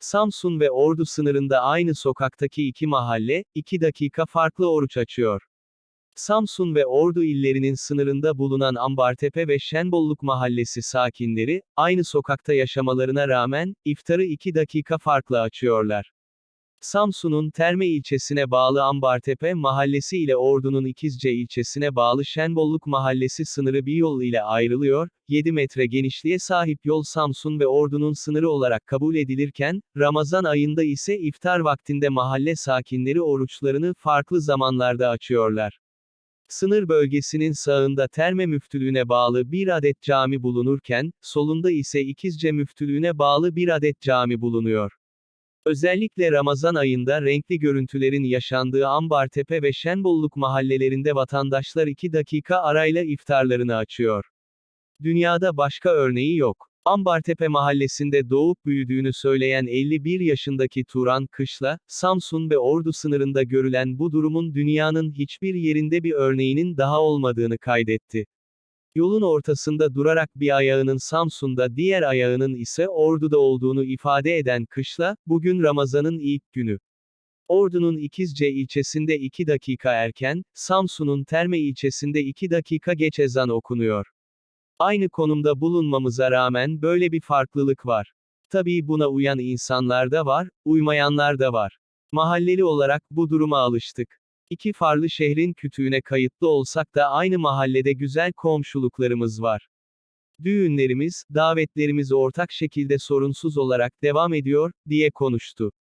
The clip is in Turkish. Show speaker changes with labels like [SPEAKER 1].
[SPEAKER 1] Samsun ve Ordu sınırında aynı sokaktaki iki mahalle, 2 dakika farklı oruç açıyor. Samsun ve Ordu illerinin sınırında bulunan Ambartepe ve Şenbolluk mahallesi sakinleri, aynı sokakta yaşamalarına rağmen, iftarı 2 dakika farklı açıyorlar. Samsun'un Terme ilçesine bağlı Ambartepe mahallesi ile Ordu'nun İkizce ilçesine bağlı Şenbolluk mahallesi sınırı bir yol ile ayrılıyor, 7 metre genişliğe sahip yol Samsun ve Ordu'nun sınırı olarak kabul edilirken, Ramazan ayında ise iftar vaktinde mahalle sakinleri oruçlarını farklı zamanlarda açıyorlar. Sınır bölgesinin sağında Terme Müftülüğüne bağlı bir adet cami bulunurken, solunda ise İkizce Müftülüğüne bağlı bir adet cami bulunuyor. Özellikle Ramazan ayında renkli görüntülerin yaşandığı Ambartepe ve Şenbolluk mahallelerinde vatandaşlar 2 dakika arayla iftarlarını açıyor. Dünyada başka örneği yok. Ambartepe mahallesinde doğup büyüdüğünü söyleyen 51 yaşındaki Turan Kışla, Samsun ve Ordu sınırında görülen bu durumun dünyanın hiçbir yerinde bir örneğinin daha olmadığını kaydetti. Yolun ortasında durarak bir ayağının Samsun'da diğer ayağının ise Ordu'da olduğunu ifade eden Kışla, bugün Ramazan'ın ilk günü. Ordu'nun İkizce ilçesinde 2 dakika erken, Samsun'un Terme ilçesinde 2 dakika geç ezan okunuyor. Aynı konumda bulunmamıza rağmen böyle bir farklılık var. Tabii buna uyan insanlar da var, uymayanlar da var. Mahalleli olarak bu duruma alıştık. İki farklı şehrin kütüğüne kayıtlı olsak da aynı mahallede güzel komşuluklarımız var. Düğünlerimiz, davetlerimiz ortak şekilde sorunsuz olarak devam ediyor, diye konuştu.